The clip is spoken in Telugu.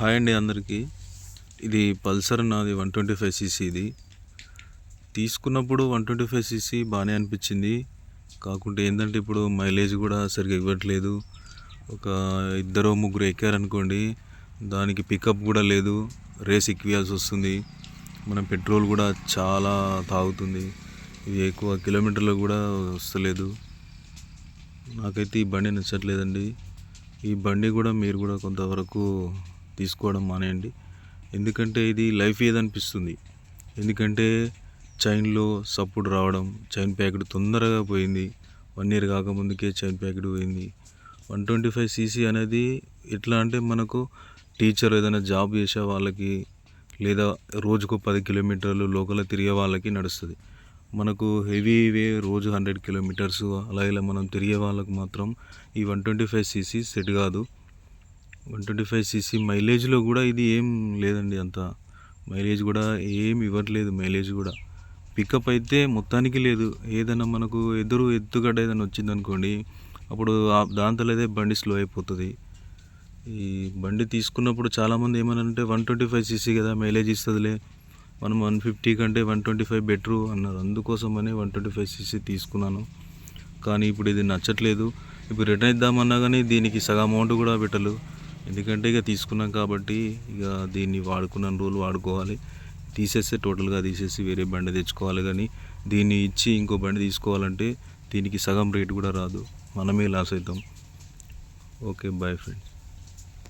హాయ్ అండి అందరికీ. ఇది పల్సర్ నాది వన్ ట్వంటీ ఫైవ్ సీసీది తీసుకున్నప్పుడు వన్ ట్వంటీ ఫైవ్ సీసీ బాగానే అనిపించింది. కాకుంటే ఏంటంటే ఇప్పుడు మైలేజ్ కూడా సరిగ్గా ఇవ్వట్లేదు. ఒక ఇద్దరు ముగ్గురు ఎక్కారనుకోండి దానికి పికప్ కూడా లేదు. రేస్ ఎక్కియాల్సి వస్తుంది. మనం పెట్రోల్ కూడా చాలా తాగుతుంది. ఇది ఎక్కువ కిలోమీటర్లు కూడా వస్తలేదు. నాకైతే ఈ బండి నచ్చట్లేదండి. ఈ బండి కూడా మీరు కూడా కొంతవరకు తీసుకోవడం మానేయండి. ఎందుకంటే ఇది లైఫ్ ఏదనిపిస్తుంది. ఎందుకంటే చైన్లో సప్పుడు రావడం చైన్ ప్యాకెట్ తొందరగా పోయింది. వన్ ఇయర్ కాకముందుకే చైన్ ప్యాకెట్ పోయింది. వన్ ట్వంటీ ఫైవ్ సీసీ అనేది ఎట్లా అంటే మనకు టీచర్ ఏదైనా జాబ్ చేసే వాళ్ళకి లేదా రోజుకు పది కిలోమీటర్లు లోకల్ తిరిగే వాళ్ళకి నడుస్తుంది. మనకు హెవీ వే రోజు హండ్రెడ్ కిలోమీటర్స్ అలా ఇలా మనం తిరిగే వాళ్ళకి మాత్రం ఈ one twenty five CC set కాదు. వన్ ట్వంటీ ఫైవ్ సీసీ మైలేజ్లో కూడా ఇది ఏం లేదండి అంత. మైలేజ్ కూడా ఏం ఇవ్వట్లేదు మైలేజ్ కూడా. పికప్ అయితే మొత్తానికి లేదు. ఏదైనా మనకు ఎదురు ఎత్తుగడ్డ ఏదైనా వచ్చిందనుకోండి అప్పుడు దాంతో అయితే బండి స్లో అయిపోతుంది. ఈ బండి తీసుకున్నప్పుడు చాలామంది ఏమనంటే వన్ ట్వంటీ ఫైవ్ సీసీ కదా మైలేజ్ ఇస్తుందిలే. మనం వన్ ఫిఫ్టీ కంటే వన్ ట్వంటీ ఫైవ్ బెటరు అన్నారు. అందుకోసమనే వన్ ట్వంటీ ఫైవ్ సీసీ తీసుకున్నాను. కానీ ఇప్పుడు ఇది నచ్చట్లేదు. ఇప్పుడు రిటర్న్ ఇద్దామన్నా కానీ దీనికి సగం అమౌంట్ కూడా పెట్టలు. ఎందుకంటే ఇక తీసుకున్నాం కాబట్టి ఇక దీన్ని వాడుకున్న రోజులు వాడుకోవాలి. తీసేస్తే టోటల్గా తీసేసి వేరే బండి తెచ్చుకోవాలి కానీ దీన్ని ఇచ్చి ఇంకో బండి తీసుకోవాలంటే దీనికి సగం రేటు కూడా రాదు. మనమే లాస్ అవుతాం. Okay bye friends